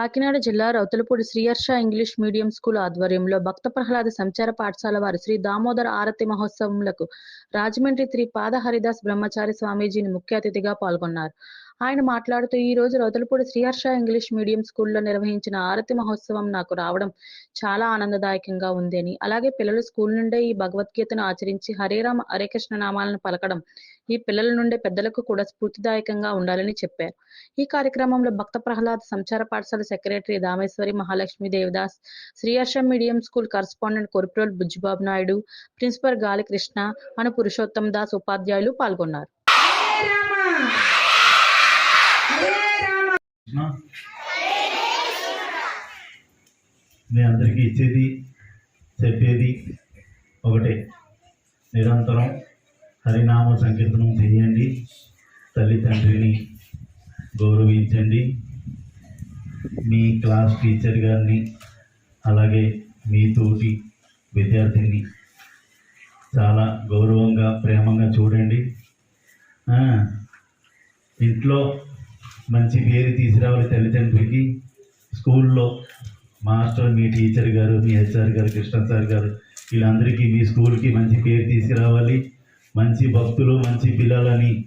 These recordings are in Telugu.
కాకినాడ జిల్లా Rowthulapudi Sriharsha English medium school ఆధ్వర్యంలో భక్త ప్రహ్లాద సంచార పాఠశాల వారి శ్రీ దామోదర ఆరతి మహోత్సవములకు రాజమండ్రి శ్రీ పాద హరిదాస్ బ్రహ్మచారి స్వామీజీని ముఖ్య అతిథిగా పాల్గొన్నారు. ఆయన మాట్లాడుతూ ఈ రోజు రౌతులపూడి శ్రీహర్ష ఇంగ్లీష్ మీడియం స్కూల్లో నిర్వహించిన ఆరతి మహోత్సవం నాకు రావడం చాలా ఆనందదాయకంగా ఉంది అని అలాగే పిల్లలు స్కూల్ నుండే ఈ భగవద్గీతను ఆచరించి హరేరామ హరే కృష్ణ నామాలను పలకడం ఈ పిల్లల నుండే పెద్దలకు కూడా స్ఫూర్తిదాయకంగా ఉండాలని చెప్పారు. ఈ కార్యక్రమంలో భక్త ప్రహ్లాద్ సంచార పాఠశాల secretary Dameshwari Mahalakshmi Devadas Sriharsha medium school correspondent Koriprol Bujjibabu Naidu principal Gali Krishna అను పురుషోత్తం దాస్ ఉపాధ్యాయులు పాల్గొన్నారు. మీ అందరికీ ఇచ్చేది చెప్పేది ఒకటే. నిరంతరం హరినామ సంకీర్తనం చేయండి. తల్లిదండ్రిని గౌరవించండి. మీ క్లాస్ టీచర్ గారిని అలాగే మీ తోటి విద్యార్థిని చాలా గౌరవంగా ప్రేమగా చూడండి. ఇంట్లో మంచి పేరు తీసుకురావాలి తల్లిదండ్రులకి. స్కూల్లో మాస్టర్ మీ టీచర్ గారు మీ హెచ్ఆర్ గారు కృష్ణ సార్ గారు వీళ్ళందరికీ మీ స్కూల్కి మంచి పేరు తీసుకురావాలి. మంచి భక్తులు మంచి పిల్లలని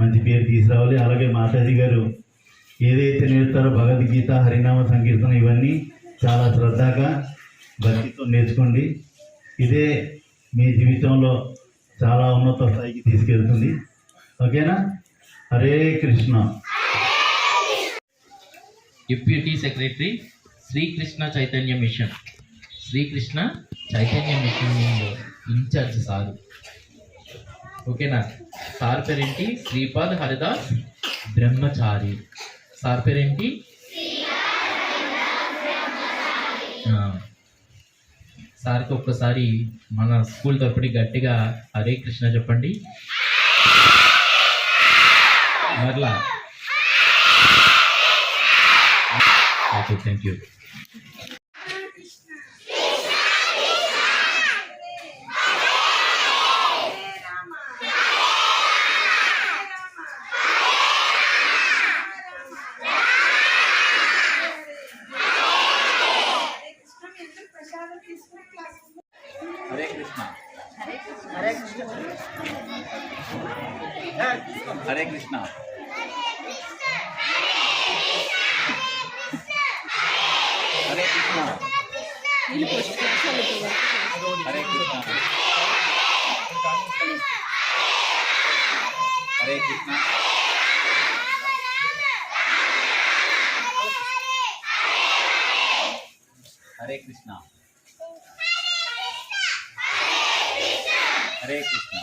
మంచి పేరు తీసుకురావాలి. అలాగే మాతాజీ గారు ఏదైతే నేర్తారో భగవద్గీత హరినామ సంకీర్తన ఇవన్నీ చాలా శ్రద్ధగా భక్తితో నేర్చుకోండి. ఇదే మీ జీవితంలో చాలా ఉన్నత స్థాయికి తీసుకెళ్తుంది. ఓకేనా? Hare Krishna. Deputy secretary Srikrishna Chaitanya mission Srikrishna Chaitanya mission incharge sir. ఓకేనా సార్ పేరేంటి? శ్రీపాద్ హరిదాస్ బ్రహ్మచారి సార్ పేరేంటి? సార్కి ఒక్కసారి మన స్కూల్ తరపుటి గట్టిగా హరే కృష్ణ చెప్పండి. మరలా. Okay thank you Hare Krishna Hare Krishna Hare Krishna Hare Krishna Hare Krishna Hare Krishna Hare Krishna